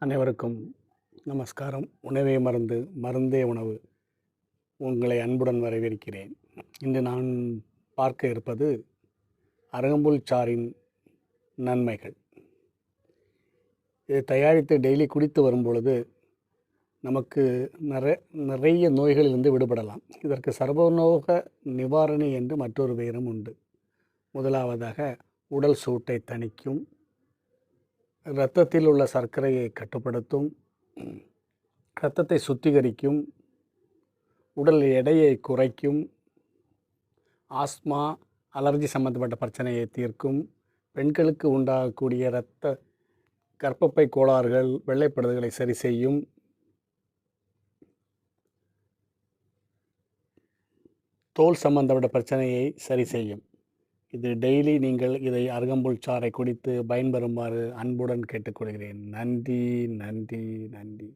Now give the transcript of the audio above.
அனைவருக்கும் நமஸ்காரம். உணவே மருந்து மருந்தே உணவு. உங்களை அன்புடன் வரவேற்கிறேன். இன்று நான் பார்க்க இருப்பது அருகம்புல் சாரின் நன்மைகள். இதை தயாரித்து டெய்லி குடித்து வரும் பொழுது நமக்கு நிறை நிறைய நோய்களிலிருந்து விடுபடலாம். இதற்கு சர்வநோக நிவாரணி என்று மற்றொரு பெயரும் உண்டு. முதலாவதாக உடல் சூட்டை தணிக்கும் இரத்தத்தில் உள்ள சர்க்கரையை கட்டுப்படுத்தும் இரத்தத்தை சுத்திகரிக்கும் உடல் எடையை குறைக்கும் ஆஸ்மா அலர்ஜி சம்பந்தப்பட்ட பிரச்சனையை தீர்க்கும் பெண்களுக்கு உண்டாகக்கூடிய இரத்த கர்ப்பப்பை கோளாறுகள் வெள்ளைப்படுதல்களை சரி செய்யும் தோல் சம்பந்தப்பட்ட பிரச்சனையை சரி செய்யும். இது டெய்லி நீங்கள் இதை அருகம்புல் சாறை குடித்து பயன்பெறுமாறு அன்புடன் கேட்டுக்கொள்கிறேன். நன்றி நன்றி நன்றி.